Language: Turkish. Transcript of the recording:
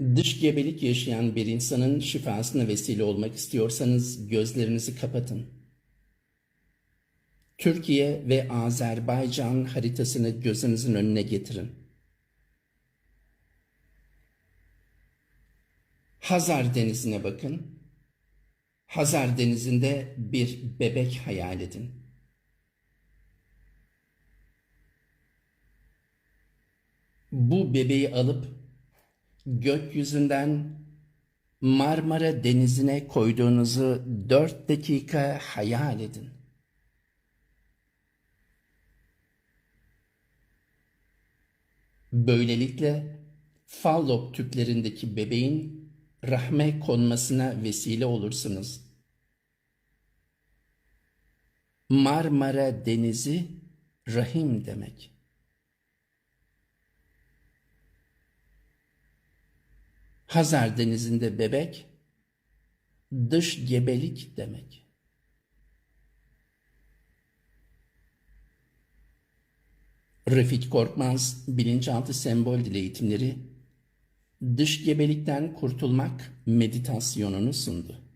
Dış gebelik yaşayan bir insanın şifasına vesile olmak istiyorsanız gözlerinizi kapatın. Türkiye ve Azerbaycan haritasını gözünüzün önüne getirin. Hazar Denizi'ne bakın. Hazar Denizi'nde bir bebek hayal edin. Bu bebeği alıp gökyüzünden Marmara Denizi'ne koyduğunuzu dört dakika hayal edin. Böylelikle fallop tüplerindeki bebeğin rahme konmasına vesile olursunuz. Marmara Denizi rahim demek. Hazar Denizi'nde bebek dış gebelik demek. Refik Korkmaz bilinçaltı sembol dil eğitimleri dış gebelikten kurtulmak meditasyonunu sundu.